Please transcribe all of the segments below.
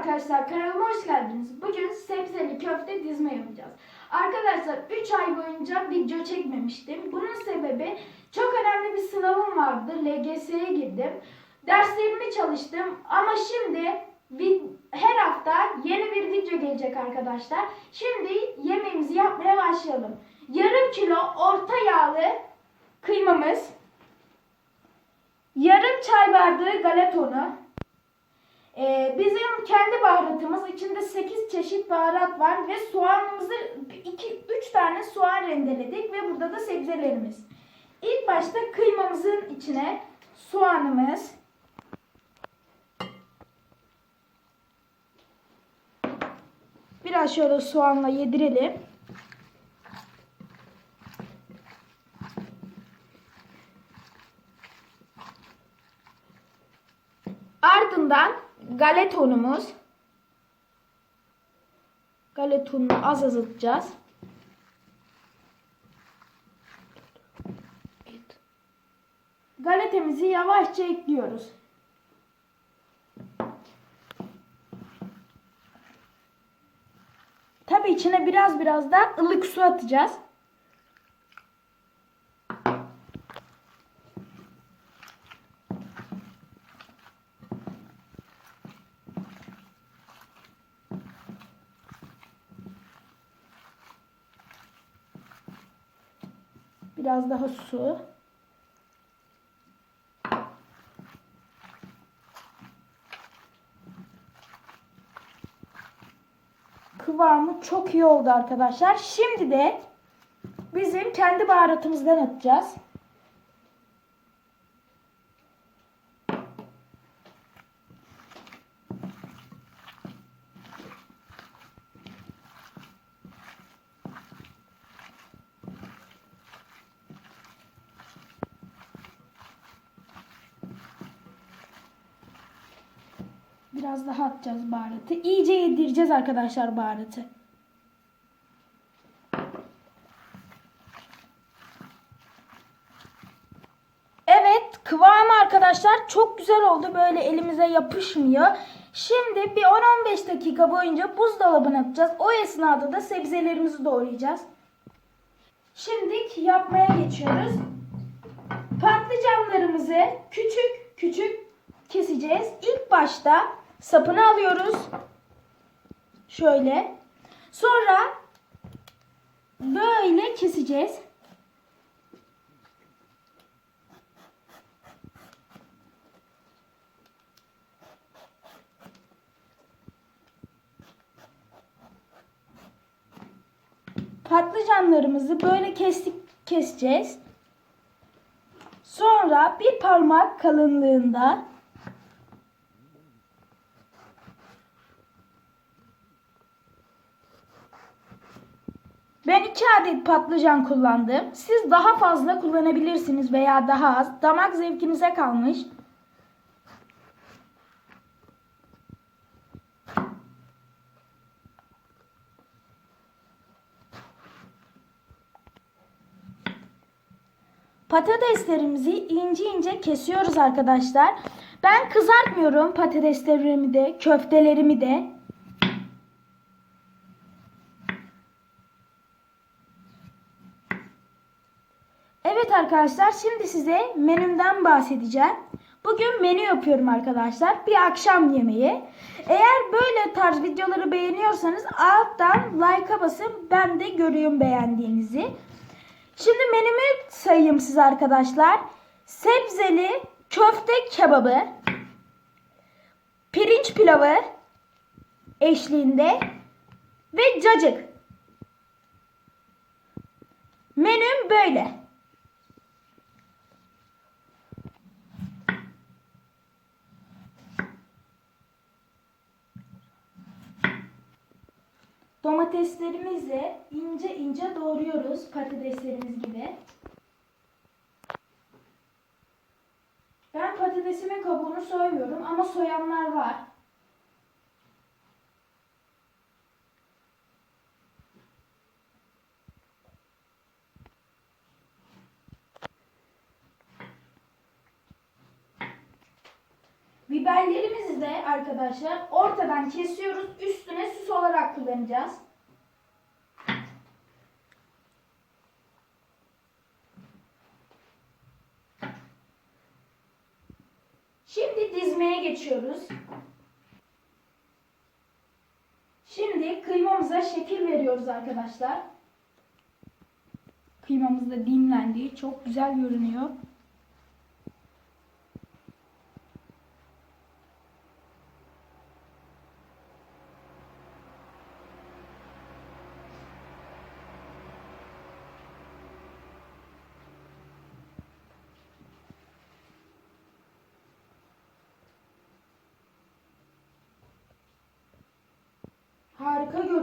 arkadaşlar kanalıma hoş geldiniz. Bugün sebzeli köfte dizme yapacağız. Arkadaşlar 3 ay boyunca video çekmemiştim. Bunun sebebi çok önemli bir sınavım vardı. LGS'ye girdim. Derslerimi çalıştım ama şimdi her hafta yeni bir video gelecek arkadaşlar. Şimdi yemeğimizi yapmaya başlayalım. Yarım kilo orta yağlı kıymamız, yarım çay bardağı galeta ee, bizim kendi baharatımız içinde 8 çeşit baharat var ve soğanımızı 2 3 tane soğan rendeledik ve burada da sebzelerimiz. İlk başta kıymamızın içine soğanımız Biraz şöyle soğanla yedirelim. Ardından galeta unumuz. Galeta ununu az az atacağız. Galetemizi yavaşça ekliyoruz. Tabi içine biraz biraz da ılık su atacağız. Biraz daha su. Kıvamı çok iyi oldu arkadaşlar. Şimdi de bizim kendi baharatımızdan atacağız. Biraz daha atacağız baharatı. İyice yedireceğiz arkadaşlar baharatı. Evet kıvamı arkadaşlar çok güzel oldu. Böyle elimize yapışmıyor. Şimdi bir 10-15 dakika boyunca buzdolabına atacağız. O esnada da sebzelerimizi doğrayacağız. Şimdi yapmaya geçiyoruz. Patlıcanlarımızı küçük küçük keseceğiz. Başta sapını alıyoruz. Şöyle. Sonra böyle keseceğiz. Patlıcanlarımızı böyle kestik keseceğiz. Sonra bir parmak kalınlığında Ben iki adet patlıcan kullandım. Siz daha fazla kullanabilirsiniz veya daha az. Damak zevkinize kalmış. Patateslerimizi ince ince kesiyoruz arkadaşlar. Ben kızartmıyorum patateslerimi de, köftelerimi de. Evet arkadaşlar şimdi size menümden bahsedeceğim. Bugün menü yapıyorum arkadaşlar. Bir akşam yemeği. Eğer böyle tarz videoları beğeniyorsanız alttan like'a basın. Ben de görüyorum beğendiğinizi. Şimdi menümü sayayım size arkadaşlar. Sebzeli köfte kebabı, pirinç pilavı eşliğinde ve cacık. Menüm böyle. Domateslerimizi ince ince doğruyoruz patateslerimiz gibi. Ben patatesimin kabuğunu soymuyorum ama soyanlar var. Biberlerimizi de arkadaşlar ortadan kesiyoruz. Üstüne süs olarak kullanacağız. Şimdi dizmeye geçiyoruz. Şimdi kıymamıza şekil veriyoruz arkadaşlar. Kıymamız da dinlendi. Çok güzel görünüyor.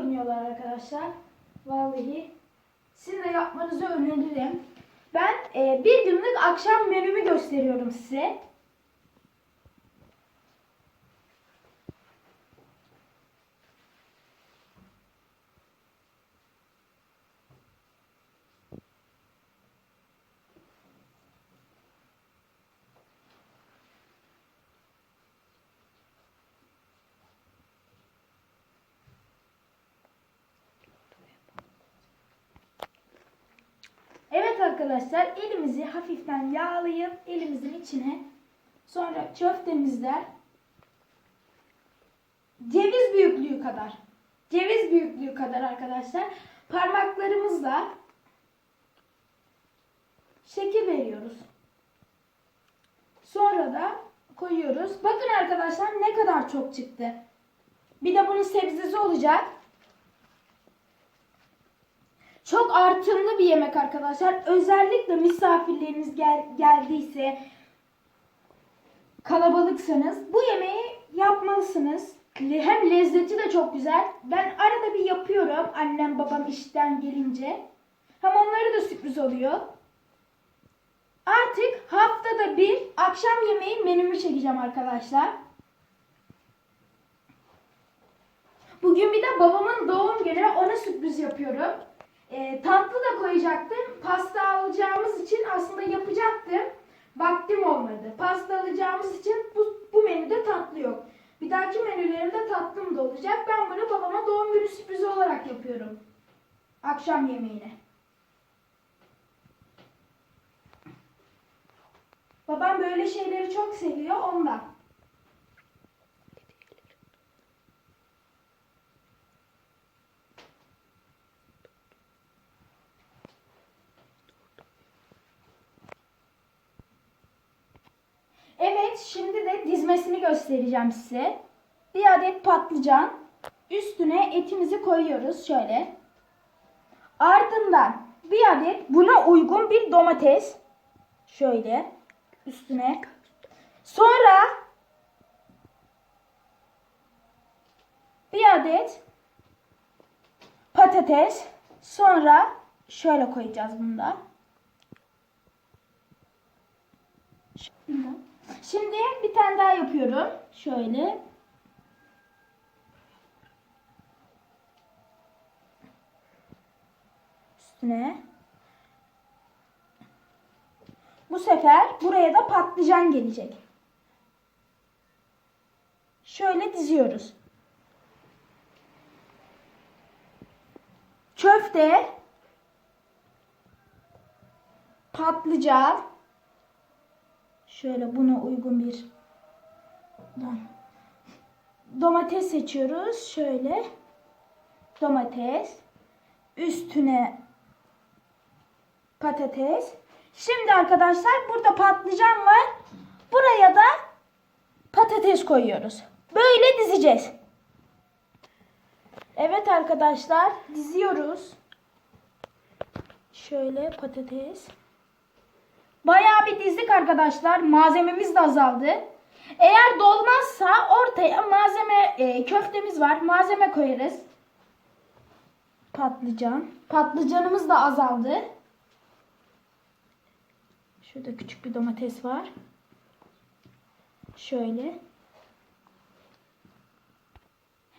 Görünüyorlar arkadaşlar. Vallahi sizin de yapmanızı öneririm. Ben e, bir günlük akşam menümü gösteriyorum size. Evet arkadaşlar elimizi hafiften yağlayıp elimizin içine sonra köftemizden ceviz büyüklüğü kadar ceviz büyüklüğü kadar arkadaşlar parmaklarımızla şekil veriyoruz. Sonra da koyuyoruz. Bakın arkadaşlar ne kadar çok çıktı. Bir de bunun sebzesi olacak. Çok artımlı bir yemek arkadaşlar. Özellikle misafirleriniz gel geldiyse kalabalıksanız bu yemeği yapmalısınız. Hem lezzeti de çok güzel. Ben arada bir yapıyorum annem babam işten gelince. Hem onlara da sürpriz oluyor. Artık haftada bir akşam yemeği menümü çekeceğim arkadaşlar. Bugün bir de babamın doğum günü ona sürpriz yapıyorum. E, tatlı da koyacaktım. Pasta alacağımız için aslında yapacaktım. Vaktim olmadı. Pasta alacağımız için bu, bu menüde tatlı yok. Bir dahaki menülerimde tatlım da olacak. Ben bunu babama doğum günü sürprizi olarak yapıyorum. Akşam yemeğine. Babam böyle şeyleri çok seviyor ondan. Evet, şimdi de dizmesini göstereceğim size. Bir adet patlıcan, üstüne etimizi koyuyoruz şöyle. Ardından bir adet buna uygun bir domates, şöyle üstüne. Sonra bir adet patates, sonra şöyle koyacağız bunu da. Şimdi bir tane daha yapıyorum. Şöyle. Üstüne. Bu sefer buraya da patlıcan gelecek. Şöyle diziyoruz. Köfte, patlıcan, Şöyle buna uygun bir domates seçiyoruz. Şöyle domates üstüne patates. Şimdi arkadaşlar burada patlıcan var. Buraya da patates koyuyoruz. Böyle dizeceğiz. Evet arkadaşlar diziyoruz. Şöyle patates. Bayağı bir dizdik arkadaşlar. Malzememiz de azaldı. Eğer dolmazsa ortaya malzeme e, köftemiz var. Malzeme koyarız. Patlıcan. Patlıcanımız da azaldı. Şurada küçük bir domates var. Şöyle.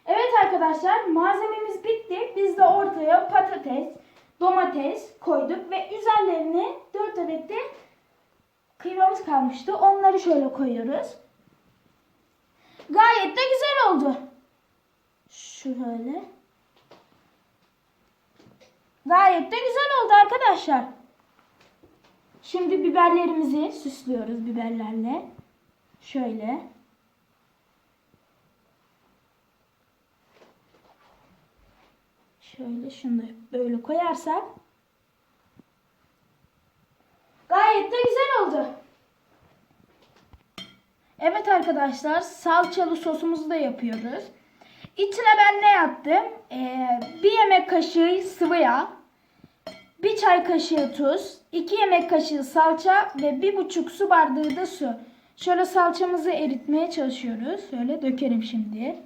Evet arkadaşlar malzememiz bitti. Biz de ortaya patates, domates koyduk ve üzerlerine 4 adet de kıymamız kalmıştı. Onları şöyle koyuyoruz. Gayet de güzel oldu. Şöyle. Gayet de güzel oldu arkadaşlar. Şimdi biberlerimizi süslüyoruz biberlerle. Şöyle. Şöyle şunu böyle koyarsak gayet de güzel oldu. Evet arkadaşlar salçalı sosumuzu da yapıyoruz. İçine ben ne yaptım? Ee, bir yemek kaşığı sıvı yağ, bir çay kaşığı tuz, iki yemek kaşığı salça ve bir buçuk su bardağı da su. Şöyle salçamızı eritmeye çalışıyoruz. Şöyle dökerim şimdi.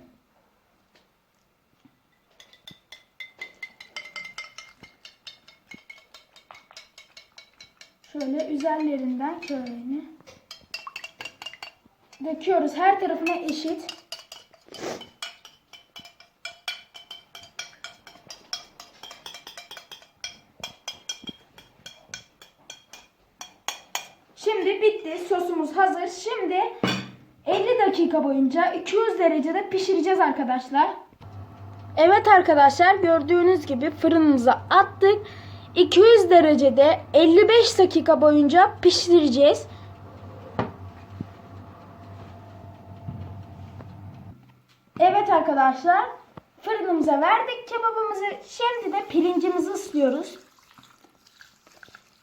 Şöyle üzerlerinden şöyle döküyoruz. Her tarafına eşit. Şimdi bitti. Sosumuz hazır. Şimdi 50 dakika boyunca 200 derecede pişireceğiz arkadaşlar. Evet arkadaşlar gördüğünüz gibi fırınımıza attık. 200 derecede 55 dakika boyunca pişireceğiz. Evet arkadaşlar fırınımıza verdik kebabımızı. Şimdi de pirincimizi ıslıyoruz.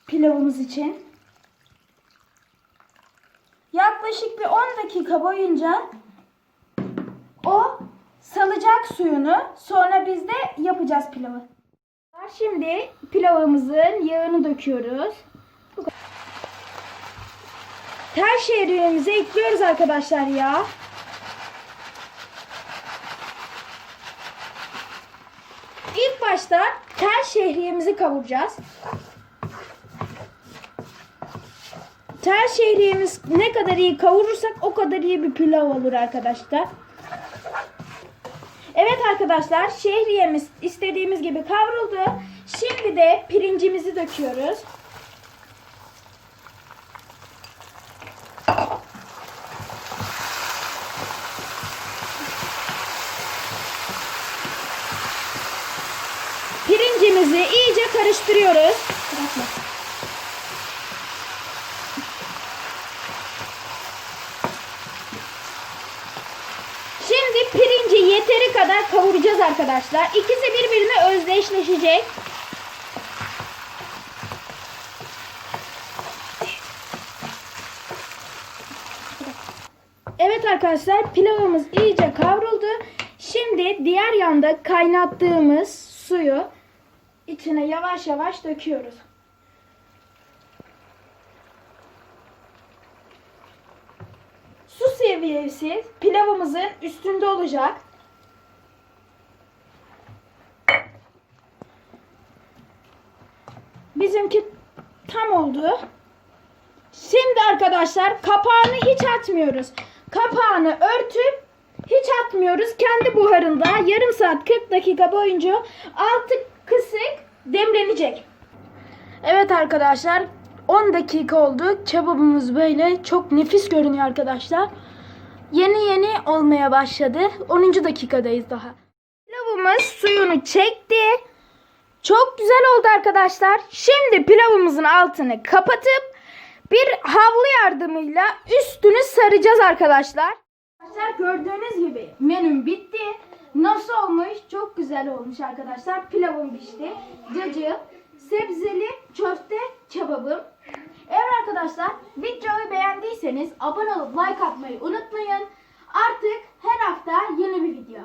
Pilavımız için. Yaklaşık bir 10 dakika boyunca o salacak suyunu sonra biz de yapacağız pilavı. Şimdi pilavımızın yağını döküyoruz. Tel şehriyemizi ekliyoruz arkadaşlar ya. İlk başta tel şehriyemizi kavuracağız. Tel şehriyemiz ne kadar iyi kavurursak o kadar iyi bir pilav olur arkadaşlar. Evet arkadaşlar şehriyemiz istediğimiz gibi kavruldu. Şimdi de pirincimizi döküyoruz. Pirincimizi iyice karıştırıyoruz. Bırakma. Şimdi pirinci yeteri kadar kavuracağız arkadaşlar. İkisi birbirine özdeşleşecek. Evet arkadaşlar pilavımız iyice kavruldu. Şimdi diğer yanda kaynattığımız suyu içine yavaş yavaş döküyoruz. Su seviyesi pilavımızın üstünde olacak. Bizimki tam oldu. Şimdi arkadaşlar kapağını hiç atmıyoruz. Kapağını örtüp hiç atmıyoruz. Kendi buharında yarım saat 40 dakika boyunca altı kısık demlenecek. Evet arkadaşlar 10 dakika oldu. Kebabımız böyle çok nefis görünüyor arkadaşlar. Yeni yeni olmaya başladı. 10. dakikadayız daha. Pilavımız suyunu çekti. Çok güzel oldu arkadaşlar. Şimdi pilavımızın altını kapatıp bir havlu yardımıyla üstünü saracağız arkadaşlar. Arkadaşlar gördüğünüz gibi menüm bitti. Nasıl olmuş? Çok güzel olmuş arkadaşlar. Pilavım pişti. Cacık, sebzeli köfte kebabım. Evet arkadaşlar videoyu beğendiyseniz abone olup like atmayı unutmayın. Artık her hafta yeni bir video.